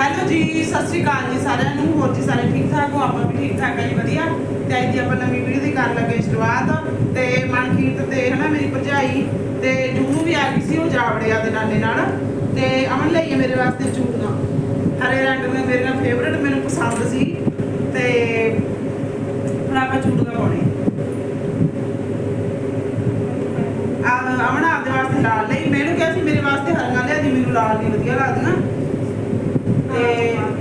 Hello ਜੀ, ਸਤਿ ਸ਼੍ਰੀ ਅਕਾਲ ਜੀ ਸਾਰਿਆਂ ਨੂੰ। ਹੋਰ ਜੀ ਸਾਰੇ ਠੀਕ ਠਾਕ ਹੋ? ਆਪਾਂ ਵੀ ਠੀਕ ਠਾਕ ਆ ਜੀ, ਵਧੀਆ। ਤੇ ਅੱਜ ਦੀ ਆਪਾਂ ਨਵੀਂ ਵੀਡੀਓ ਦੀ ਕਰਨ ਲੱਗੇ ਸ਼ੁਰੂਆਤ। ਤੇ ਮਨਕੀਰਤ ਤੇ ਹਨਾ ਮੇਰੀ ਭਰਜਾਈ ਤੇ ਜੂਨੂ ਵੀ ਆ ਗਈ ਸੀ ਉਹ ਜਾਵੜਿਆ ਦੇ ਨਾਨੇ ਨਾਲ। ਤੇ ਅਮਨ ਲਈ ਮੇਰੇ ਵਾਸਤੇ ਚੂੜੀਆਂ ਹਰੇ ਰੰਗ ਮੇਰੇ ਨਾਲ ਫੇਵਰਟ ਮੈਨੂੰ ਪਸੰਦ ਸੀ। ਤੇ ਹੁਣ ਆਪਾਂ ਚੂੜੀਆਂ ਪਾਉਣੀ ਆ ਅਮਨ ਆਪਦੇ ਵਾਸਤੇ ਲਾਲ ਲਈ ਮੈਨੂੰ ਕਿਹਾ ਸੀ ਮੇਰੇ ਵਾਸਤੇ ਹਰੀਆਂ ਲਿਆ ਦੀ ਮੈਨੂੰ ਲਾਲ ਨਹੀਂ ਵਧੀਆ ਲੱਗਦੀਆਂ ਤੇ ਹਾਂ,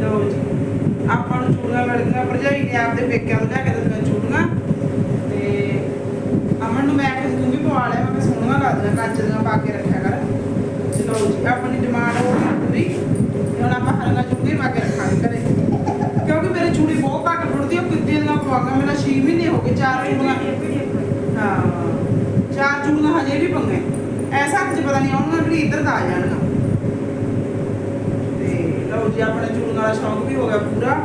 ਲਓ ਜੀ ਆਪਾਂ ਨੂੰ ਚੂੜੀਆਂ ਮਿਲ ਗਈਆਂ ਭਰਜਾਈ ਨੇ ਆਪਦੇ ਪੇਕਿਆਂ ਤੋਂ ਲੈ ਕੇ ਦਿੱਤੀਆਂ ਚੂੜੀਆਂ ਤੇ ਅਮਨ ਨੂੰ ਮੈਂ ਕਿਹਾ ਤੂੰ ਵੀ ਪਵਾ ਲੈ ਮੈਂ ਕਿਹਾ ਸੋਹਣੀਆਂ ਲੱਗਦੀਆਂ ਕੱਚ ਦੀਆਂ ਪਾ ਕੇ ਰੱਖਿਆ ਕਰ। ਲਓ ਜੀ ਆਪਣੀ ਡਿਮਾਂਡ ਹੋ ਗਈ ਪੂਰੀ। ਹੁਣ ਆਪਾਂ ਹਰੀਆਂ ਚੂੜੀਆਂ ਪਾ ਕੇ ਰੱਖਾਂਗੇ ਘਰੇ। ਕਿਉਂਕਿ ਮੇਰੇ ਚੂੜੀ ਬਹੁਤ ਘੱਟ ਫੁੱਟਦੀ ਆ ਕਿੱਦੇ ਦੀਆਂ ਪਵਾਗਾ ਮੇਰਾ 6 ਮਹੀਨੇ ਹੋ ਗਏ ਚਾਰ ਚੂੜੀਆਂ। ਹਾਂ ਚਾਰ ਚੂੜੀਆਂ ਹਜੇ ਵੀ ਪੰਗੇ। ਐਸਾ ਕੁਝ ਪਤਾ ਨਹੀਂ ਆਉਣਗਾ ਕਿ ਇੱਧਰ ਤਾਂ ਆ ਜਾਣਗਾ ਤੇ ਲਓ ਜੀ ਆਪਣੇ ਚੂੜੀਆਂ ਵਾਲਾ ਸ਼ੌਂਕ ਵੀ ਹੋ ਗਿਆ ਪੂਰਾ।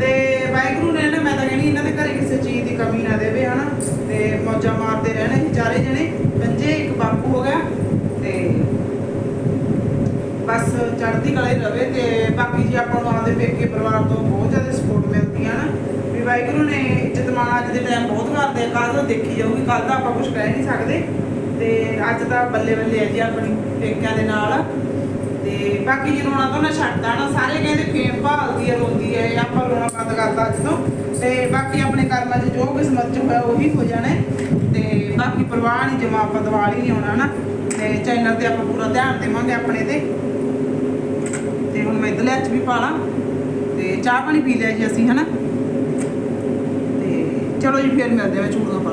ਤੇ ਵਾਹਿਗੁਰੂ ਨੇ ਨਾ, ਮੈਂ ਤਾਂ ਕਹਿੰਦੀ ਇਹਨਾਂ ਦੇ ਘਰੇ ਕਿਸੇ ਚੀਜ਼ ਦੀ ਕਮੀ ਨਾ ਦੇਵੇ, ਹਨਾ? ਤੇ ਮੌਜਾਂ ਮਾਰਦੇ ਰਹਿਣੇ ਸੀ ਚਾਰੇ ਜਣੇ, ਪੰਜੇ, ਇੱਕ ਬਾਪੂ ਹੋ ਗਿਆ, ਤੇ ਬਸ ਚੜ੍ਹਦੀ ਕਲਾ ਹੀ ਰਵੇ ਤੇ ਬਾਕੀ ਜੀ ਆਪਾਂ ਨੂੰ ਆਪਦੇ ਪੇਕੇ ਪਰਿਵਾਰ ਤੋਂ ਬਹੁਤ ਜ਼ਿਆਦਾ ਸਪੋਰਟ ਮਿਲਦੀ ਹੈ ਨਾ ਵੀ ਵਾਹਿਗੁਰੂ ਨੇ ਇੱਜ਼ਤ ਮਾਣ ਅੱਜ ਦੇ ਟਾਈਮ ਬਹੁਤ ਕਰਦੇ ਆ ਕੱਲ ਤਾਂ ਦੇਖੀ ਜਾਊਗੀ ਕੱਲ ਤਾਂ ਆਪਾਂ ਕੁਝ ਕਹਿ ਨਹੀਂ ਸਕਦੇ, ਤੇ ਅੱਜ ਤਾਂ ਬੱਲੇ ਬੱਲੇ ਹੈ ਜੀ ਆਪਣੀ ਪੇਕਿਆਂ ਦੇ ਨਾਲ। ਤੇ ਬਾਕੀ ਜੀ ਰੋਣਾ ਤਾਂ ਨਾ ਛੱਡਦਾ ਨਾ, ਸਾਰੇ ਕਹਿੰਦੇ ਫੇਮ ਭਾਲਦੀ ਹੈ ਰੋਂਦੀ ਹੈ ਆਪਾਂ ਰੋਣਾ ਬੰਦ ਕਰਤਾ ਅੱਜ ਤੋਂ ਤੇ ਬਾਕੀ ਆਪਣੇ ਕਰਮਾਂ 'ਚ ਜੋ ਕਿਸਮਤ 'ਚ ਹੋਇਆ, ਉਹੀ ਹੋ ਜਾਣਾ ਹੈ। ਤੇ ਬਾਕੀ ਪਰਵਾਹ ਨਹੀਂ ਜਮਾ ਆਪਾਂ ਦਿਵਾਲੀ ਨਹੀਂ ਆਉਣਾ ਨਾ, ਤੇ ਚੈਨਲ ਤੇ ਆਪਾਂ ਪੂਰਾ ਧਿਆਨ ਦੇਵਾਂਗੇ ਆਪਣੇ ਤੇ। ਤੇ ਹੁਣ ਮੈਂ ਇਧਰਲੇ ਚ ਵੀ ਪਾ ਲਾਂ। ਤੇ ਚਾਹ ਪਾਣੀ ਪੀ ਲਿਆ ਜੀ ਅਸੀਂ, ਹਨਾ? ਤੇ ਚਲੋ ਜੀ, ਫਿਰ ਮਿਲਦੇ ਆ ਚੂੜੀਆਂ ਪਾ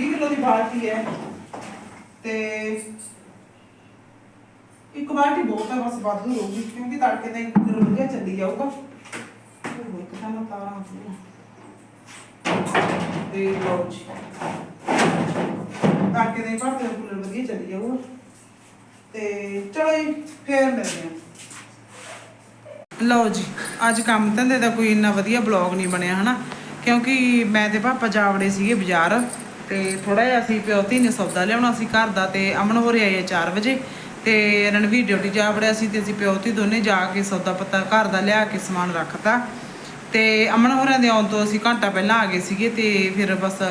ਲਓ ਵੀਹ ਕਿਲੋ ਦੀ ਬਾਲਟੀ ਹੈ। ਤੇ ਇੱਕ ਬਾਲਟੀ ਬਹੁਤ ਹੈ, ਬਸ ਵਾਧੂ ਰਹੂਗੀ ਕਿਉਂਕਿ ਤੜਕੇ ਦਾ ਇੱਕ ਕਿਲੋ ਚੱਲੀ ਜਾਊਗਾ। ਉਹ ਇੱਕ ਮੈਂ ਤਾਰਾਂ ਹੁੰਦੀਆਂ ਤੇ ਲਓ ਜੀ। ਤੜਕੇ ਦੇ ਭਰਤੇ ਦਾ ਕੂਲਰ ਵਧੀਆ ਚੱਲੀ ਜਾਊਗਾ। ਤੇ ਚਲੋ ਜੀ, ਫੇਰ ਮਿਲਦੇ ਹਾਂ। ਲਓ ਜੀ, ਅੱਜ ਕੰਮ ਧੰਦੇ ਦਾ ਕੋਈ ਇੰਨਾ ਵਧੀਆ ਬਲੌਗ ਨਹੀਂ ਬਣਿਆ, ਹਨਾ? ਕਿਉਂਕਿ ਮੈਂ ਤੇ ਪਾਪਾ ਜਾਵੜੇ ਸੀਗੇ ਬਾਜ਼ਾਰ। ਤੇ ਥੋੜਾ ਜਿਹਾ ਅਸੀਂ ਪਿਓ ਧੀ ਨੇ ਸੌਦਾ ਲਿਆਉਣਾ ਸੀ ਘਰ ਦਾ ਤੇ ਅਮਨ ਹੋਰੇ ਆਏ 4 ਵਜੇ ਤੇ ਰਣਵੀਰ ਡਿਊਟੀ ਜਾ ਵੜਿਆ ਸੀ ਤੇ ਅਸੀਂ ਪਿਓ ਧੀ ਦੋਨੇ ਜਾ ਕੇ ਸੌਦਾ ਪੱਤਾ ਘਰ ਦਾ ਲਿਆ ਕੇ ਸਮਾਨ ਰੱਖਤਾ। ਤੇ ਅਮਨ ਹੋਰਾਂ ਦੇ ਆਉਣ ਤੋਂ ਅਸੀਂ ਘੰਟਾ ਪਹਿਲਾਂ ਆ ਗਏ ਸੀਗੇ ਤੇ ਫਿਰ ਬਸ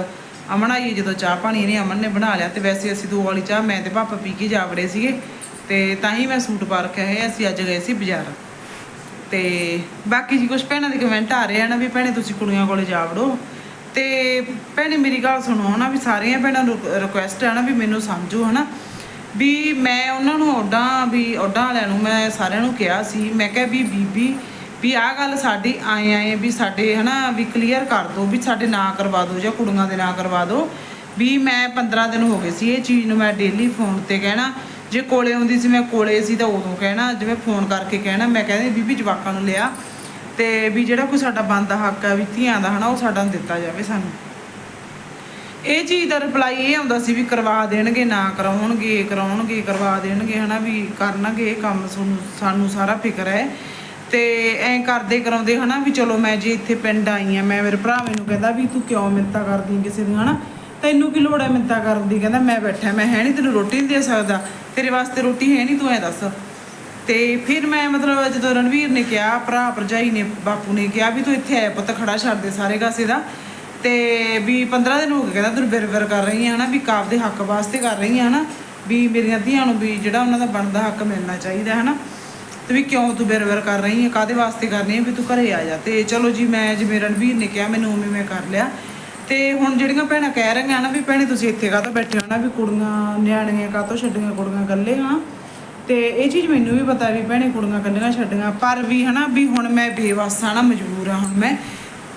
ਅਮਨ ਆਈ ਜਦੋਂ ਚਾਹ ਪਾਣੀ ਇਹਨੇ ਅਮਨ ਨੇ ਬਣਾ ਲਿਆ ਤੇ ਵੈਸੇ ਅਸੀਂ ਦੋ ਵਾਲੀ ਚਾਹ ਮੈਂ ਤੇ ਪਾਪਾ ਪੀ ਕੇ ਜਾ ਵੜੇ ਸੀਗੇ ਤੇ ਤਾਂ ਹੀ ਮੈਂ ਸੂਟ ਪਾ ਰੱਖਿਆ ਹੈ ਅਸੀਂ ਅੱਜ ਗਏ ਸੀ ਬਾਜ਼ਾਰ। ਤੇ ਬਾਕੀ ਜੀ ਕੁਝ ਭੈਣਾਂ ਦੇ ਕਮੈਂਟ ਆ ਰਹੇ ਆ ਨਾ ਵੀ ਭੈਣੇ ਤੁਸੀਂ ਕੁੜੀਆਂ ਕੋਲੇ ਜਾ ਵੜੋ। ਤੇ ਭੈਣੇ ਮੇਰੀ ਗੱਲ ਸੁਣੋ ਹਨਾ ਵੀ ਸਾਰੀਆਂ ਭੈਣਾਂ ਨੂੰ ਰਿਕੁਐਸਟ ਹੈ ਨਾ ਵੀ ਮੈਨੂੰ ਸਮਝੋ ਹਨਾ। ਵੀ ਮੈਂ ਉਹਨਾਂ ਨੂੰ ਓਡਾਂ ਵੀ ਓਡਾਂ ਵਾਲਿਆਂ ਨੂੰ ਮੈਂ ਸਾਰਿਆਂ ਨੂੰ ਕਿਹਾ ਸੀ, ਮੈਂ ਕਿਹਾ ਵੀ ਬੀਬੀ ਵੀ ਆਹ ਗੱਲ ਸਾਡੀ ਆਏ ਆਏ ਵੀ ਸਾਡੇ ਹਨਾ ਵੀ ਕਲੀਅਰ ਕਰ ਦਿਓ ਵੀ ਸਾਡੇ ਨਾਂ ਕਰਵਾ ਦਿਓ ਜਾਂ ਕੁੜੀਆਂ ਦੇ ਨਾਂ ਕਰਵਾ ਦਿਓ ਵੀ ਮੈਂ 15 ਦਿਨ ਹੋ ਗਏ ਸੀ ਇਹ ਚੀਜ਼ ਨੂੰ ਮੈਂ ਡੇਲੀ ਫੋਨ ਤੇ ਕਹਿਣਾ। ਜੇ ਕੋਲੇ ਆਉਂਦੀ ਸੀ ਮੈਂ ਕੋਲੇ ਸੀ ਤਾਂ ਉਦੋਂ ਕਹਿਣਾ, ਜਿਵੇਂ ਫੋਨ ਕਰਕੇ ਕਹਿਣਾ, ਮੈਂ ਕਹਿੰਦੀ ਬੀਬੀ ਜਵਾਕਾਂ ਨੂੰ ਲਿਆ। ਤੇ ਵੀ ਜਿਹੜਾ ਕੋਈ ਸਾਡਾ ਬੰਦਾ ਹੱਕ ਹੈ ਵੀ ਧੀਆਂ ਦਾ ਹਨਾ, ਉਹ ਸਾਡਾ ਨੂੰ ਦਿੱਤਾ ਜਾਵੇ ਸਾਨੂੰ। ਇਹ ਚੀਜ਼ ਦਾ ਰਿਪਲਾਈ ਇਹ ਆਉਂਦਾ ਸੀ ਵੀ ਕਰਵਾ ਦੇਣਗੇ, ਨਾ ਕਰਾਉਣਗੇ ਕਰਾਉਣਗੇ, ਕਰਵਾ ਦੇਣਗੇ ਹਨਾ, ਵੀ ਕਰਨਗੇ ਇਹ ਕੰਮ ਸਾਨੂੰ ਸਾਰਾ ਫਿਕਰ ਹੈ। ਤੇ ਐਂ ਕਰਦੇ ਕਰਾਉਂਦੇ ਹਨਾ ਵੀ ਚਲੋ ਮੈਂ ਜੇ ਇੱਥੇ ਪਿੰਡ ਆਈ ਆ, ਮੈਂ ਮੇਰੇ ਭਰਾ ਮੈਨੂੰ ਕਹਿੰਦਾ ਵੀ ਤੂੰ ਕਿਉਂ ਮਿੰਤਾ ਕਰਦੀ ਕਿਸੇ ਦੀ, ਹਨਾ? ਤੈਨੂੰ ਕੀ ਲੋੜ ਹੈ ਮਿੰਤਾ ਕਰਨ ਦੀ? ਕਹਿੰਦਾ ਮੈਂ ਬੈਠਾ, ਮੈਂ ਹੈ ਨਹੀਂ ਤੈਨੂੰ ਰੋਟੀ ਨਹੀਂ ਦੇ ਸਕਦਾ। ਤੇਰੇ ਵਾਸਤੇ ਰੋਟੀ ਹੈ ਨਹੀਂ ਤੂੰ ਐ ਦੱਸ। ਤੇ ਫਿਰ ਮੈਂ ਮਤਲਬ ਜਦੋਂ ਰਣਵੀਰ ਨੇ ਕਿਹਾ, ਭਰਾ ਭਰਜਾਈ ਨੇ, ਬਾਪੂ ਨੇ ਕਿਹਾ ਵੀ ਤੂੰ ਇੱਥੇ ਆਇਆ ਪੁੱਤ, ਖੜਾ ਛੱਡ ਦੇ ਸਾਰੇ ਕਾਸੇ ਦਾ। ਤੇ ਵੀ 15 ਦਿਨ ਹੋ ਗਏ ਕਹਿੰਦਾ ਤੂੰ ਬਿਰ ਕਰ ਰਹੀ ਹੈ ਹਨਾ, ਵੀ ਕਾਬ ਦੇ ਹੱਕ ਵਾਸਤੇ ਕਰ ਰਹੀ ਹੈ ਹਨਾ, ਵੀ ਮੇਰੀਆਂ ਧੀਆਂ ਨੂੰ ਵੀ ਜਿਹੜਾ ਉਹਨਾਂ ਦਾ ਬਣਦਾ ਹੱਕ ਮਿਲਣਾ ਚਾਹੀਦਾ ਹੈ ਹਨਾ। ਤੇ ਵੀ ਕਿਉਂ ਤੂੰ ਬਿਰ ਕਰ ਰਹੀ ਹੈ ਕਾਦੇ ਵਾਸਤੇ ਕਰ ਰਹੀ ਹੈ ਵੀ ਤੂੰ ਘਰੇ ਆ ਜਾ। ਤੇ ਚਲੋ ਜੀ, ਮੈਂ ਜਿਵੇਂ ਰਣਵੀਰ ਨੇ ਕਿਹਾ, ਮੈਨੂੰ ਉਵੇਂ ਮੈਂ ਕਰ ਲਿਆ। ਤੇ ਹੁਣ ਜਿਹੜੀਆਂ ਭੈਣਾਂ ਕਹਿ ਰਹੀਆਂ ਨਾ ਵੀ ਭੈਣੇ ਤੁਸੀਂ ਇੱਥੇ ਕਾਹਤੋਂ ਬੈਠੇ ਹੋ ਨਾ, ਵੀ ਕੁੜੀਆਂ, ਨਿਆਣੀਆਂ ਕਾਹਤੋਂ ਛੱਡੀਆਂ ਕੁੜੀਆਂ ਇਕੱਲੇ ਹਾਂ ਤੇ ਇਹ ਚੀਜ਼ ਮੈਨੂੰ ਵੀ ਪਤਾ ਵੀ ਭੈਣੇ ਕੁੜੀਆਂ ਇਕੱਲੀਆਂ ਛੱਡੀਆਂ, ਪਰ ਵੀ ਹਨਾ, ਵੀ ਹੁਣ ਮੈਂ ਬੇਵਸ ਆ ਨਾ, ਮਜਬੂਰ ਆ ਹੁਣ ਮੈਂ।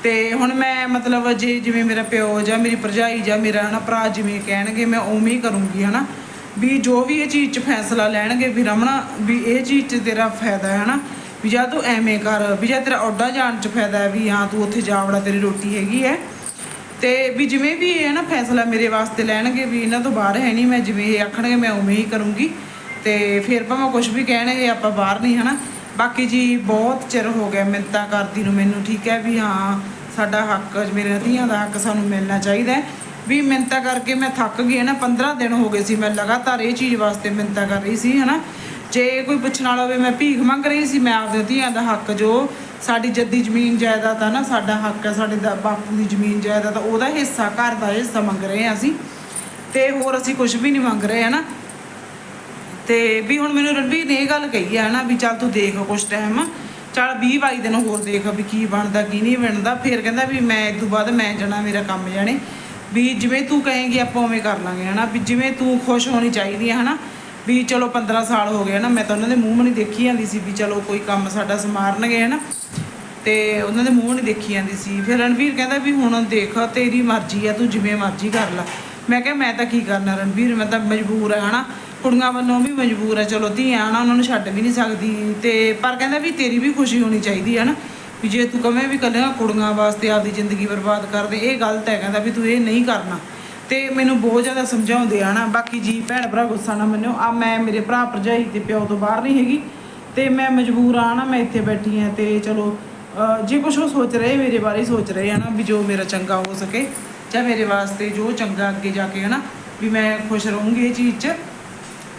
ਤੇ ਹੁਣ ਮੈਂ ਮਤਲਬ ਜੇ ਜਿਵੇਂ ਮੇਰਾ ਪਿਓ ਜਾਂ ਮੇਰੀ ਭਰਜਾਈ ਜਾਂ ਮੇਰਾ ਹਨਾ ਭਰਾ ਜਿਵੇਂ ਕਹਿਣਗੇ, ਮੈਂ ਉਵੇਂ ਹੀ ਕਰੂੰਗੀ ਹਨਾ। ਵੀ ਜੋ ਵੀ ਇਹ ਚੀਜ਼ 'ਚ ਫੈਸਲਾ ਲੈਣਗੇ ਵੀ ਰਮਣਾ ਵੀ ਇਹ ਚੀਜ਼ 'ਚ ਤੇਰਾ ਫਾਇਦਾ ਹੈ ਹਨਾ। ਵੀ ਜਾਂ ਤੂੰ ਐਵੇਂ ਕਰ, ਵੀ ਜਾਂ ਤੇਰਾ ਔਡਾ ਜਾਣ 'ਚ ਫਾਇਦਾ ਹੈ ਵੀ ਹਾਂ, ਤੂੰ ਉੱਥੇ ਜਾ ਵੜਾ, ਤੇਰੀ ਰੋਟੀ ਹੈਗੀ ਹੈ। ਤੇ ਵੀ ਜਿਵੇਂ ਵੀ ਇਹ ਨਾ ਫੈਸਲਾ ਮੇਰੇ ਵਾਸਤੇ ਲੈਣਗੇ, ਵੀ ਇਹਨਾਂ ਤੋਂ ਬਾਹਰ ਹੈ ਨਹੀਂ, ਮੈਂ ਜਿਵੇਂ ਇਹ ਆਖਣਗੇ, ਮੈਂ ਉਵੇਂ ਹੀ ਕਰੂੰਗੀ। ਤੇ ਫਿਰ ਭਾਵੇਂ ਕੁਝ ਵੀ ਕਹਿਣਗੇ ਆਪਾਂ ਬਾਹਰ ਨਹੀਂ ਹਨਾ? ਬਾਕੀ ਜੀ ਬਹੁਤ ਚਿਰ ਹੋ ਗਿਆ ਮਿੰਤਾ ਕਰਦੀ ਨੂੰ ਮੈਨੂੰ ਠੀਕ ਹੈ ਵੀ ਹਾਂ ਸਾਡਾ ਹੱਕ ਮੇਰੇ ਧੀਆਂ ਦਾ ਹੱਕ ਸਾਨੂੰ ਮਿਲਣਾ ਚਾਹੀਦਾ ਵੀ ਮਿੰਤਾ ਕਰਕੇ ਮੈਂ ਥੱਕ ਗਈ ਨਾ 15 ਦਿਨ ਹੋ ਗਏ ਸੀ ਮੈਂ ਲਗਾਤਾਰ ਇਹ ਚੀਜ਼ ਵਾਸਤੇ ਮਿੰਤਾ ਕਰ ਰਹੀ ਸੀ ਹਨਾ? ਜੇ ਕੋਈ ਪੁੱਛਣ ਵਾਲਾ ਹੋਵੇ ਮੈਂ ਭੀਖ ਮੰਗ ਰਹੀ ਸੀ ਮੈਂ ਆਪਦੇ ਧੀਆਂ ਦਾ ਹੱਕ ਜੋ ਸਾਡੀ ਜੱਦੀ ਜ਼ਮੀਨ ਜਾਇਦਾਦ ਆ ਨਾ ਸਾਡਾ ਹੱਕ ਹੈ ਸਾਡੇ ਦਾ ਬਾਪੂ ਦੀ ਜ਼ਮੀਨ ਜਾਇਦਾਦ ਆ, ਉਹਦਾ ਹਿੱਸਾ ਘਰ ਦਾ ਹਿੱਸਾ ਮੰਗ ਰਹੇ ਹਾਂ ਅਸੀਂ। ਤੇ ਹੋਰ ਅਸੀਂ ਕੁਝ ਵੀ ਨਹੀਂ ਮੰਗ ਰਹੇ ਹਨਾ? ਤੇ ਵੀ ਹੁਣ ਮੈਨੂੰ ਰਣਵੀਰ ਨੇ ਇਹ ਗੱਲ ਕਹੀ ਹੈ ਨਾ ਵੀ ਚੱਲ ਤੂੰ ਦੇਖ ਕੁਛ ਟਾਈਮ ਚੱਲ 20 22 ਦਿਨ ਹੋਰ ਦੇਖ ਵੀ ਕੀ ਬਣਦਾ, ਕੀ ਨਹੀਂ ਬਣਦਾ। ਫਿਰ ਕਹਿੰਦਾ ਵੀ ਮੈਂ ਇਸ ਤੋਂ ਬਾਅਦ ਮੈਂ ਜਾਣਾ, ਮੇਰਾ ਕੰਮ ਜਾਣੇ। ਵੀ ਜਿਵੇਂ ਤੂੰ ਕਹੇਂਗੀ ਆਪਾਂ ਉਵੇਂ ਕਰ ਲਾਂਗੇ ਹਨਾ। ਵੀ ਜਿਵੇਂ ਤੂੰ ਖੁਸ਼ ਹੋਣੀ ਚਾਹੀਦੀ ਹੈ ਹਨਾ। ਵੀ ਚਲੋ 15 ਸਾਲ ਹੋ ਗਏ ਹਨਾ, ਮੈਂ ਤਾਂ ਉਹਨਾਂ ਦੇ ਮੂੰਹ ਨਹੀਂ ਦੇਖੀ ਜਾਂਦੀ ਸੀ ਵੀ ਚਲੋ ਕੋਈ ਕੰਮ ਸਾਡਾ ਸਮਾਰਨਗੇ ਹਨਾ। ਤੇ ਉਹਨਾਂ ਦੇ ਮੂੰਹ ਨਹੀਂ ਦੇਖੀ ਜਾਂਦੀ ਸੀ। ਫਿਰ ਰਣਵੀਰ ਕਹਿੰਦਾ ਵੀ ਹੁਣ ਦੇਖ, ਤੇਰੀ ਮਰਜ਼ੀ ਆ, ਤੂੰ ਜਿਵੇਂ ਮਰਜ਼ੀ ਕਰ ਲੈ। ਮੈਂ ਕਿਹਾ ਮੈਂ ਤਾਂ ਕੀ ਕਰਨਾ ਰਣਵੀਰ, ਮੈਂ ਤਾਂ ਮਜਬੂਰ ਆ ਹਨਾ। ਕੁੜੀਆਂ ਵੱਲੋਂ ਵੀ ਮਜਬੂਰ ਆ। ਚਲੋ ਧੀਆਂ ਹਨਾ ਉਹਨਾਂ ਨੂੰ ਛੱਡ ਵੀ ਨਹੀਂ ਸਕਦੀ। ਤੇ ਪਰ ਕਹਿੰਦਾ ਵੀ ਤੇਰੀ ਵੀ ਖੁਸ਼ੀ ਹੋਣੀ ਚਾਹੀਦੀ ਹੈ ਨਾ, ਵੀ ਜੇ ਤੂੰ ਕਵੇਂ ਵੀ ਕੱਲੀਆਂ ਕੁੜੀਆਂ ਵਾਸਤੇ ਆਪਦੀ ਜ਼ਿੰਦਗੀ ਬਰਬਾਦ ਕਰਦੇ ਇਹ ਗਲਤ ਹੈ ਕਹਿੰਦਾ ਵੀ ਤੂੰ ਇਹ ਨਹੀਂ ਕਰਨਾ। ਤੇ ਮੈਨੂੰ ਬਹੁਤ ਜ਼ਿਆਦਾ ਸਮਝਾਉਂਦੇ ਆ ਨਾ, ਬਾਕੀ ਜੀ ਭੈਣ ਭਰਾ ਗੁੱਸਾ ਨਾ ਮੰਨਿਓ। ਆ ਮੈਂ ਮੇਰੇ ਭਰਾ ਭਰਜਾਈ ਤੇ ਪਿਓ ਤੋਂ ਬਾਹਰ ਨਹੀਂ ਹੈਗੀ। ਤੇ ਮੈਂ ਮਜਬੂਰ ਆ ਨਾ, ਮੈਂ ਇੱਥੇ ਬੈਠੀ ਆ ਤੇ ਚਲੋ ਜੇ ਕੁਝ ਉਹ ਸੋਚ ਰਹੇ, ਮੇਰੇ ਬਾਰੇ ਸੋਚ ਰਹੇ ਆ ਨਾ, ਵੀ ਜੋ ਮੇਰਾ ਚੰਗਾ ਹੋ ਸਕੇ, ਜਾਂ ਮੇਰੇ ਵਾਸਤੇ ਜੋ ਚੰਗਾ ਅੱਗੇ ਜਾ ਕੇ ਹਨਾ, ਵੀ ਮੈਂ ਖੁਸ਼ ਰਹੂੰਗੀ ਇਹ ਚੀਜ਼ 'ਚ।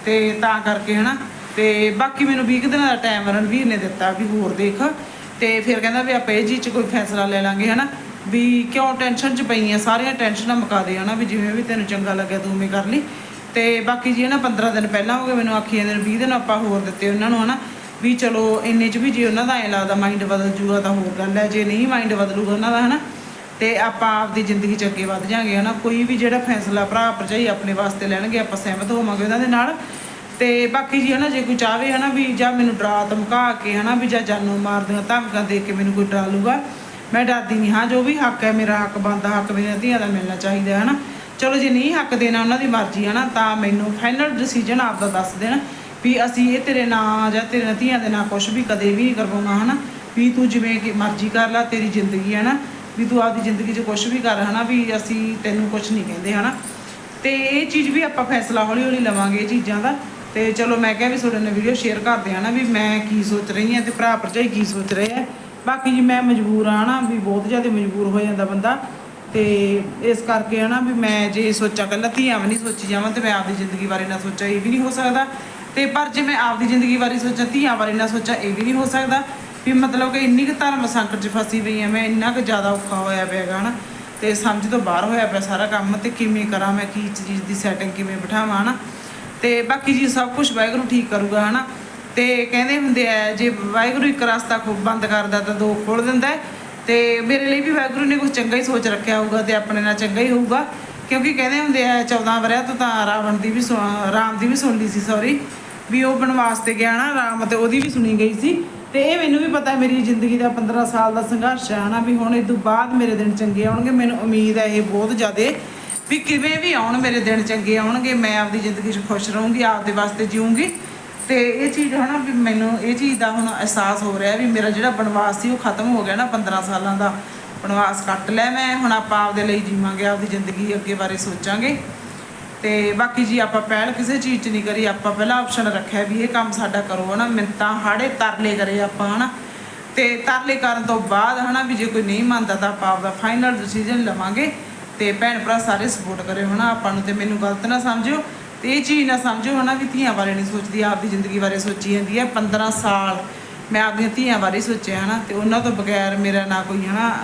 ਤੇ ਤਾਂ ਕਰਕੇ ਹਨਾ, ਤੇ ਬਾਕੀ ਮੈਨੂੰ 20 ਕੁ ਦਿਨਾਂ ਦਾ ਟਾਈਮ ਰਣਵੀਰ ਨੇ ਦਿੱਤਾ ਵੀ ਹੋਰ ਦੇਖ। ਤੇ ਫਿਰ ਕਹਿੰਦਾ ਵੀ ਆਪਾਂ ਇਹ ਚੀਜ਼ 'ਚ ਕੋਈ ਫੈਸਲਾ ਲੈ ਲਾਂਗੇ ਹਨਾ, ਵੀ ਕਿਉਂ ਟੈਨਸ਼ਨ 'ਚ ਪਈਆਂ ਸਾਰੀਆਂ ਟੈਨਸ਼ਨਾਂ ਮੁਕਾ ਦੇ ਹਨਾ, ਵੀ ਜਿਵੇਂ ਵੀ ਤੈਨੂੰ ਚੰਗਾ ਲੱਗਿਆ ਤੂੰ ਉਵੇਂ ਕਰ ਲਈ। ਤੇ ਬਾਕੀ ਜੀ ਨਾ 15 ਦਿਨ ਪਹਿਲਾਂ ਹੋ ਗਏ ਮੈਨੂੰ ਆਖੀ ਜਾਂਦੇ ਨੇ 20 ਦਿਨ ਆਪਾਂ ਹੋਰ ਦਿੱਤੇ ਉਹਨਾਂ ਨੂੰ ਹਨਾ, ਵੀ ਚਲੋ ਇੰਨੇ 'ਚ ਵੀ ਜੇ ਉਹਨਾਂ ਦਾ ਐ ਲੱਗਦਾ ਮਾਈਂਡ ਬਦਲ ਜੂਗਾ ਤਾਂ ਹੋਰ ਗੱਲ ਹੈ, ਜੇ ਨਹੀਂ ਮਾਈਂਡ ਬਦਲੂਗਾ ਉਹਨਾਂ ਦਾ ਹਨਾ ਤੇ ਆਪਾਂ ਆਪਦੀ ਜ਼ਿੰਦਗੀ 'ਚ ਅੱਗੇ ਵਧ ਜਾਾਂਗੇ, ਹਨਾ? ਕੋਈ ਵੀ ਜਿਹੜਾ ਫੈਸਲਾ ਭਰਾ ਭਰਜਾਈ ਆਪਣੇ ਵਾਸਤੇ ਲੈਣਗੇ, ਆਪਾਂ ਸਹਿਮਤ ਹੋਵਾਂਗੇ ਉਹਨਾਂ ਦੇ ਨਾਲ। ਤੇ ਬਾਕੀ ਜੀ, ਹਨਾ, ਜੇ ਕੋਈ ਚਾਹਵੇ, ਹਨਾ, ਵੀ ਜਾਂ ਮੈਨੂੰ ਡਰਾ ਧਮਕਾ ਕੇ, ਹਨਾ, ਵੀ ਜਾਂ ਜਾਨੋਂ ਮਾਰ ਦੇਣਾ, ਧਮਕਾਂ ਦੇ ਕੇ ਮੈਨੂੰ ਕੋਈ ਡਰਾ ਲੂਗਾ, ਮੈਂ ਡਰਦੀ ਨਹੀਂ, ਹਾਂ, ਜੋ ਵੀ ਹੱਕ ਹੈ, ਮੇਰਾ ਹੱਕ ਬਣਦਾ, ਹੱਕ ਮੇਰੀਆਂ ਧੀਆਂ ਦਾ ਮਿਲਣਾ ਚਾਹੀਦਾ ਹੈ, ਹਨਾ? ਚਲੋ, ਜੇ ਨਹੀਂ ਹੱਕ ਦੇਣਾ ਉਹਨਾਂ ਦੀ ਮਰਜ਼ੀ ਹੈ ਨਾ ਤਾਂ ਮੈਨੂੰ ਫਾਈਨਲ ਡਿਸੀਜਨ ਆਪਦਾ ਦੱਸ ਦੇਣ ਵੀ ਅਸੀਂ ਇਹ ਤੇਰੇ ਨਾਂ ਜਾਂ ਤੇਰੇ ਧੀਆਂ ਦੇ ਨਾਂ ਕੁਝ ਵੀ ਕਦੇ ਵੀ ਨਹੀਂ ਕਰਵਾਉਣਾ, ਹਨਾ? ਵੀ ਤੂੰ ਜਿਵੇਂ ਕਿ ਮਰਜ਼ੀ ਕਰ ਲੈ, ਤੇਰੀ ਜ਼ਿੰਦਗੀ ਹੈ ਨਾ ਵੀ ਤੂੰ ਆਪਦੀ ਜ਼ਿੰਦਗੀ 'ਚ ਕੁਝ ਵੀ ਕਰ, ਹਨਾ, ਵੀ ਅਸੀਂ ਤੈਨੂੰ ਕੁਝ ਨਹੀਂ ਕਹਿੰਦੇ, ਹਨਾ। ਤੇ ਇਹ ਚੀਜ਼ ਵੀ ਆਪਾਂ ਫੈਸਲਾ ਹੌਲੀ ਹੌਲੀ ਲਵਾਂਗੇ ਇਹ ਚੀਜ਼ਾਂ ਦਾ। ਤੇ ਚਲੋ, ਮੈਂ ਕਿਹਾ ਵੀ ਤੁਹਾਡੇ ਨਾਲ ਵੀਡੀਓ ਸ਼ੇਅਰ ਕਰਦੇ ਆ ਨਾ, ਵੀ ਮੈਂ ਕੀ ਸੋਚ ਰਹੀ ਹਾਂ ਤੇ ਭਰਾ ਭਰਜਾਈ ਕੀ ਸੋਚ ਰਹੇ ਆ। ਬਾਕੀ ਜੀ ਮੈਂ ਮਜਬੂਰ ਆ ਨਾ, ਵੀ ਬਹੁਤ ਜ਼ਿਆਦਾ ਮਜਬੂਰ ਹੋ ਜਾਂਦਾ ਬੰਦਾ। ਤੇ ਇਸ ਕਰਕੇ, ਹਨਾ, ਵੀ ਮੈਂ ਜੇ ਸੋਚਾਂ ਕੱਲਾ ਧੀਆਂ ਵੀ ਨਹੀਂ ਸੋਚੀ ਜਾਵਾਂ ਤੇ ਮੈਂ ਆਪਦੀ ਜ਼ਿੰਦਗੀ ਬਾਰੇ ਨਾ ਸੋਚਾਂ, ਇਹ ਵੀ ਨਹੀਂ ਹੋ ਸਕਦਾ। ਤੇ ਪਰ ਜੇ ਮੈਂ ਆਪਦੀ ਜ਼ਿੰਦਗੀ ਬਾਰੇ ਸੋਚਾਂ, ਧੀਆਂ ਬਾਰੇ ਨਾ ਸੋਚਾਂ, ਇਹ ਵੀ ਨਹੀਂ ਹੋ ਸਕਦਾ। ਵੀ ਮਤਲਬ ਕਿ ਇੰਨੀ ਕੁ ਧਰਮ ਸੰਕਟ 'ਚ ਫਸੀ ਪਈ ਆ ਮੈਂ ਇੰਨਾ ਕੁ ਜ਼ਿਆਦਾ ਔਖਾ ਹੋਇਆ ਪਿਆ ਗਾ ਹਨਾ। ਤੇ ਸਮਝ ਤੋਂ ਬਾਹਰ ਹੋਇਆ ਪਿਆ ਸਾਰਾ ਕੰਮ ਤੇ ਕਿਵੇਂ ਕਰਾਂ ਮੈਂ, ਕੀ ਚੀਜ਼ ਦੀ ਸੈਟਿੰਗ ਕਿਵੇਂ ਬਿਠਾਵਾਂ ਹਨਾ। ਤੇ ਬਾਕੀ ਜੀ ਸਭ ਕੁਝ ਵਾਹਿਗੁਰੂ ਠੀਕ ਕਰੂਗਾ ਹਨਾ। ਤੇ ਕਹਿੰਦੇ ਹੁੰਦੇ ਆ ਜੇ ਵਾਹਿਗੁਰੂ ਇੱਕ ਰਸਤਾ ਖੋ, ਬੰਦ ਕਰਦਾ ਤਾਂ ਦੋ ਖੋਲ ਦਿੰਦਾ ਹੈ। ਤੇ ਮੇਰੇ ਲਈ ਵੀ ਵਾਹਿਗੁਰੂ ਨੇ ਕੁਝ ਚੰਗਾ ਹੀ ਸੋਚ ਰੱਖਿਆ ਹੋਊਗਾ ਤੇ ਆਪਣੇ ਨਾਲ ਚੰਗਾ ਹੀ ਹੋਊਗਾ। ਕਿਉਂਕਿ ਕਹਿੰਦੇ ਹੁੰਦੇ ਆ 14 ਵਰਿਆਂ ਤੋਂ ਤਾਂ ਰਾਵਣ ਦੀ ਵੀ ਸੁਣ- ਰਾਮ ਦੀ ਵੀ ਸੁਣਦੀ ਸੀ ਸੌਰੀ ਵੀ ਉਹ ਬਨਵਾਸ ਤੇ ਗਿਆ ਨਾ ਰਾਮ ਤੇ ਉਹਦੀ ਵੀ ਸੁਣੀ ਗਈ ਸੀ। ਤੇ ਇਹ ਮੈਨੂੰ ਵੀ ਪਤਾ ਮੇਰੀ ਜ਼ਿੰਦਗੀ ਦਾ 15 ਸਾਲ ਦਾ ਸੰਘਰਸ਼ ਹੈ ਨਾ ਵੀ ਹੁਣ ਇਹ ਤੋਂ ਬਾਅਦ ਮੇਰੇ ਦਿਨ ਚੰਗੇ ਆਉਣਗੇ। ਮੈਨੂੰ ਉਮੀਦ ਹੈ ਇਹ ਬਹੁਤ ਜ਼ਿਆਦਾ ਵੀ ਕਿਵੇਂ ਵੀ ਆਉਣ ਮੇਰੇ ਦਿਨ ਚੰਗੇ ਆਉਣਗੇ, ਮੈਂ ਆਪਦੀ ਜ਼ਿੰਦਗੀ 'ਚ ਖੁਸ਼ ਰਹੂੰਗੀ, ਆਪਦੇ ਵਾਸਤੇ ਜੀਊਂਗੀ। ਤੇ ਇਹ ਚੀਜ਼ ਹਨਾ ਵੀ ਮੈਨੂੰ ਇਹ ਚੀਜ਼ ਦਾ ਹੁਣ ਅਹਿਸਾਸ ਹੋ ਰਿਹਾ ਵੀ ਮੇਰਾ ਜਿਹੜਾ ਬਨਵਾਸ ਸੀ ਉਹ ਖਤਮ ਹੋ ਗਿਆ ਨਾ 15 ਸਾਲਾਂ ਦਾ। ਬਨਵਾਸ ਕੱਟ ਲਿਆ ਮੈਂ, ਹੁਣ ਆਪਾਂ ਆਪਦੇ ਲਈ ਜੀਵਾਂਗੇ, ਆਪਦੀ ਜ਼ਿੰਦਗੀ ਅੱਗੇ ਬਾਰੇ ਸੋਚਾਂਗੇ। ਤੇ ਬਾਕੀ ਜੀ ਆਪਾਂ ਪਹਿਲ ਕਿਸੇ ਚੀਜ਼ 'ਚ ਨਹੀਂ ਕਰੀ, ਆਪਾਂ ਪਹਿਲਾਂ ਆਪਸ਼ਨ ਰੱਖਿਆ ਵੀ ਇਹ ਕੰਮ ਸਾਡਾ ਕਰੋ, ਹਨਾ? ਮਿੰਤਾਂ ਹਾੜੇ ਤਰਲੇ ਕਰੇ ਆਪਾਂ, ਹਨਾ? ਤੇ ਤਰਲੇ ਕਰਨ ਤੋਂ ਬਾਅਦ, ਹਨਾ, ਵੀ ਜੇ ਕੋਈ ਨਹੀਂ ਮੰਨਦਾ ਤਾਂ ਆਪਾਂ ਆਪਦਾ ਫਾਈਨਲ ਡਿਸੀਜਨ ਲਵਾਂਗੇ ਤੇ ਭੈਣ ਭਰਾ ਸਾਰੇ ਸਪੋਰਟ ਕਰੇ ਹਨਾ? ਆਪਾਂ ਨੂੰ ਤੇ ਮੈਨੂੰ ਗਲਤ ਨਾ ਸਮਝਿਓ ਤੇ ਇਹ ਚੀਜ਼ ਨਾ ਸਮਝੋ ਹਨਾ, ਵੀ ਧੀਆਂ ਬਾਰੇ ਨਹੀਂ ਸੋਚਦੀ, ਆਪਦੀ ਜ਼ਿੰਦਗੀ ਬਾਰੇ ਸੋਚੀ ਜਾਂਦੀ ਹੈ। 15 ਸਾਲ ਮੈਂ ਆਪਦੀਆਂ ਧੀਆਂ ਬਾਰੇ ਸੋਚਿਆ, ਹਨਾ? ਤੇ ਉਹਨਾਂ ਤੋਂ ਬਗੈਰ ਮੇਰਾ ਨਾ ਕੋਈ, ਹਨਾ,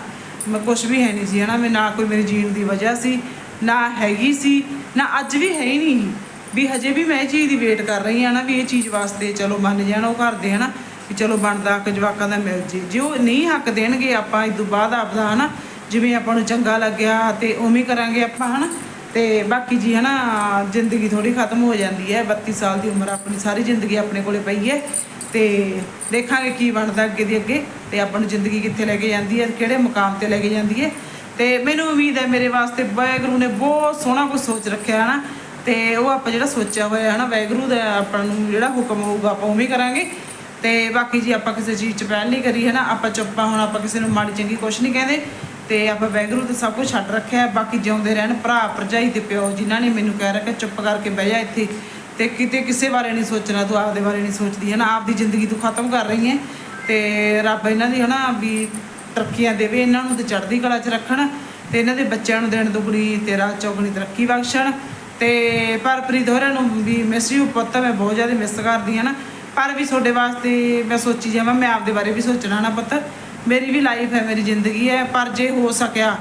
ਮੈਂ ਕੁਝ ਵੀ ਹੈ ਨਹੀਂ ਸੀ, ਹਨਾ? ਮੈਂ ਨਾ ਕੋਈ ਮੇਰੀ ਜੀਣ ਦੀ ਵਜ੍ਹਾ ਸੀ, ਨਾ ਹੈਗੀ ਸੀ। ਨਾ, ਅੱਜ ਵੀ ਹੈ ਹੀ ਨਹੀਂ। ਵੀ ਹਜੇ ਵੀ ਮੈਂ ਇਹ ਚੀਜ਼ ਦੀ ਵੇਟ ਕਰ ਰਹੀ ਹਾਂ ਨਾ, ਵੀ ਇਹ ਚੀਜ਼ ਵਾਸਤੇ ਚਲੋ ਮੰਨ ਜਾਣ, ਉਹ ਘਰ ਦੇ ਹਨਾ, ਵੀ ਚਲੋ ਬਣਦਾ, ਹੱਕ ਜਵਾਕਾਂ ਦਾ ਮਿਲ ਜੇ। ਜੇ ਉਹ ਨਹੀਂ ਹੱਕ ਦੇਣਗੇ, ਆਪਾਂ ਇਸ ਤੋਂ ਬਾਅਦ ਆਪਦਾ ਹਨਾ, ਜਿਵੇਂ ਆਪਾਂ ਨੂੰ ਚੰਗਾ ਲੱਗਿਆ ਤੇ ਉਵੇਂ ਕਰਾਂਗੇ ਆਪਾਂ ਹਨਾ। ਤੇ ਬਾਕੀ ਜੀ ਹਨਾ, ਜ਼ਿੰਦਗੀ ਥੋੜੀ ਖਤਮ ਹੋ ਜਾਂਦੀ ਹੈ 32 ਸਾਲ ਦੀ ਉਮਰ ਆਪਣੀ, ਸਾਰੀ ਜ਼ਿੰਦਗੀ ਆਪਣੇ ਕੋਲੇ ਪਈ ਹੈ। ਤੇ ਦੇਖਾਂਗੇ ਕੀ ਬਣਦਾ ਅੱਗੇ ਦੀ ਅੱਗੇ, ਤੇ ਆਪਾਂ ਨੂੰ ਜ਼ਿੰਦਗੀ ਕਿੱਥੇ ਲੈ ਕੇ ਜਾਂਦੀ ਹੈ, ਕਿਹੜੇ ਮੁਕਾਮ ਤੇ ਲੈ ਕੇ ਜਾਂਦੀ ਹੈ। ਤੇ ਮੈਨੂੰ ਉਮੀਦ ਹੈ ਮੇਰੇ ਵਾਸਤੇ ਵਾਹਿਗੁਰੂ ਨੇ ਬਹੁਤ ਸੋਹਣਾ ਕੁਝ ਸੋਚ ਰੱਖਿਆ ਹੈ ਨਾ ਤੇ ਉਹ ਆਪਾਂ ਜਿਹੜਾ ਸੋਚਿਆ ਹੋਇਆ ਹੈ ਨਾ ਵਾਹਿਗੁਰੂ ਦਾ ਆਪਾਂ ਨੂੰ ਜਿਹੜਾ ਹੁਕਮ ਹੋਊਗਾ, ਆਪਾਂ ਉਵੇਂ ਕਰਾਂਗੇ। ਤੇ ਬਾਕੀ ਜੀ ਆਪਾਂ ਕਿਸੇ ਚੀਜ਼ 'ਚ ਪਹਿਲ ਨਹੀਂ ਕਰੀ ਹੈ ਨਾ ਆਪਾਂ ਚੁੱਪਾ ਹੁਣ ਆਪਾਂ ਕਿਸੇ ਨੂੰ ਮਾੜੀ ਚੰਗੀ ਕੁਛ ਨਹੀਂ ਕਹਿੰਦੇ। ਤੇ ਆਪਾਂ ਵਾਹਿਗੁਰੂ ਤੇ ਸਭ ਕੁਝ ਛੱਡ ਰੱਖਿਆ ਬਾਕੀ ਜਿਉਂਦੇ ਰਹਿਣ ਭਰਾ, ਭਰਜਾਈ ਤੇ ਪਿਓ, ਜਿਨ੍ਹਾਂ ਨੇ ਮੈਨੂੰ ਕਹਿ ਰੱਖਿਆ, ਚੁੱਪ ਕਰਕੇ ਬਹਿ ਜਾ ਇੱਥੇ। ਤੇ ਕਿਤੇ ਕਿਸੇ ਬਾਰੇ ਨਹੀਂ ਸੋਚਣਾ, ਤੂੰ ਆਪਦੇ ਬਾਰੇ ਨਹੀਂ ਸੋਚਦੀ ਹੈ ਨਾ ਆਪਦੀ ਜ਼ਿੰਦਗੀ ਤੂੰ ਖਤਮ ਕਰ ਰਹੀ ਹੈ। ਤੇ ਰੱਬ ਇਹਨਾਂ ਦੀ, ਹਨਾ, ਵੀ ਤਰੱਕੀਆਂ ਦੇਵੇ, ਇਹਨਾਂ ਨੂੰ ਤੇ ਚੜ੍ਹਦੀ ਕਲਾ 'ਚ ਰੱਖਣ ਤੇ ਇਹਨਾਂ ਦੇ ਬੱਚਿਆਂ ਨੂੰ ਦੇਣ ਦੁਗਣੀ, ਤੇਰਾ, ਚੌਗਣੀ ਤਰੱਕੀ ਬਖਸ਼ਣ। ਤੇ ਪਰ ਪ੍ਰੀਤ ਹੋਰਾਂ ਨੂੰ ਵੀ ਮਿਸ ਯੂ ਪੁੱਤ, ਮੈਂ ਬਹੁਤ ਜ਼ਿਆਦਾ ਮਿਸ ਕਰਦੀ ਹਾਂ ਨਾ। ਪਰ ਵੀ ਤੁਹਾਡੇ ਵਾਸਤੇ ਮੈਂ ਸੋਚੀ ਜਾਵਾਂ, ਮੈਂ ਆਪਦੇ ਬਾਰੇ ਵੀ ਸੋਚਣਾ ਨਾ ਪੁੱਤ। ਮੇਰੀ ਵੀ ਲਾਈਫ ਹੈ, ਮੇਰੀ ਜ਼ਿੰਦਗੀ ਹੈ, ਪਰ ਜੇ ਹੋ ਸਕਿਆ,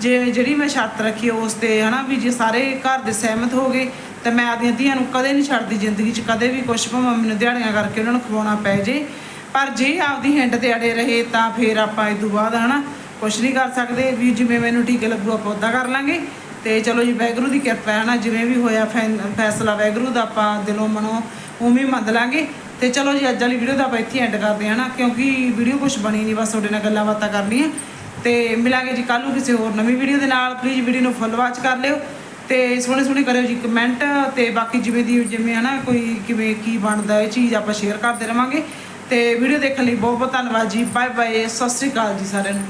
ਜੇ ਜਿਹੜੀ ਮੈਂ ਸ਼ਰਤ ਰੱਖੀ ਉਸ ਤੇ ਹਨਾ ਵੀ ਜੇ ਸਾਰੇ ਘਰ ਦੇ ਸਹਿਮਤ ਹੋ ਗਏ, ਤਾਂ ਮੈਂ ਆਪਦੀਆਂ ਧੀਆਂ ਨੂੰ ਕਦੇ ਨਹੀਂ ਛੱਡਦੀ ਜ਼ਿੰਦਗੀ 'ਚ, ਕਦੇ ਵੀ ਕੁਛ ਭਾਵੇਂ ਮੈਨੂੰ ਦਿਹਾੜੀਆਂ ਕਰਕੇ ਉਹਨਾਂ ਨੂੰ ਖਵਾਉਣਾ ਪੈ ਜੇ। ਪਰ ਜੇ ਆਪਦੀ ਹਿੰਡ ਤੇ ਅੜੇ ਰਹੇ ਤਾਂ ਫਿਰ ਆਪਾਂ ਇਸ ਤੋਂ ਬਾਅਦ ਹਨਾ ਕੁਛ ਨਹੀਂ ਕਰ ਸਕਦੇ। ਵੀ ਜਿਵੇਂ ਮੈਨੂੰ ਟੀਕੇ ਲੱਗੂ ਆਪਾਂ ਉੱਦਾਂ ਕਰ ਲਾਂਗੇ। ਤੇ ਚਲੋ ਜੀ ਵੈਗਰੂ ਦੀ ਕਿਰਪਾ ਹੈ ਨਾ, ਜਿਵੇਂ ਵੀ ਹੋਇਆ ਫੈਨ- ਫੈਸਲਾ ਵੈਗਰੂ ਦਾ ਆਪਾਂ ਦਿਲੋਂ ਮਨੋਂ ਉਵੇਂ ਮੰਨ ਲਾਂਗੇ। ਤੇ ਚਲੋ ਜੀ, ਅੱਜ ਵਾਲੀ ਵੀਡੀਓ ਦਾ ਆਪਾਂ ਇੱਥੇ ਐਂਡ ਕਰਦੇ ਹਾਂ ਨਾ, ਕਿਉਂਕਿ ਵੀਡੀਓ ਕੁਝ ਬਣੀ ਨਹੀਂ, ਬਸ ਤੁਹਾਡੇ ਨਾਲ ਗੱਲਾਂ ਬਾਤਾਂ ਕਰਨੀਆਂ। ਤੇ ਮਿਲਾਂਗੇ ਜੀ ਕੱਲ ਨੂੰ ਕਿਸੇ ਹੋਰ ਨਵੀਂ ਵੀਡੀਓ ਦੇ ਨਾਲ। ਪਲੀਜ਼ ਵੀਡੀਓ ਨੂੰ ਫੁੱਲ ਵਾਚ ਕਰ ਲਿਓ। ਤੇ ਸੋਹਣੇ ਸੋਹਣੇ ਕਰਿਓ ਜੀ ਕਮੈਂਟ ਤੇ ਬਾਕੀ ਜਿਵੇਂ ਦੀ, ਜਿਵੇਂ ਹਨਾ ਕੋਈ ਕਿਵੇਂ ਕੀ ਬਣਦਾ, ਇਹ ਚੀਜ਼ ਆਪਾਂ ਸ਼ੇਅਰ ਕਰਦੇ ਰਵਾਂਗੇ। ਤੇ ਵੀਡੀਓ ਦੇਖਣ ਲਈ ਬਹੁਤ ਬਹੁਤ ਧੰਨਵਾਦ ਜੀ। ਬਾਏ ਬਾਏ ਸਤਿ ਸ੍ਰੀ ਅਕਾਲ ਜੀ ਸਾਰਿਆਂ ਨੂੰ।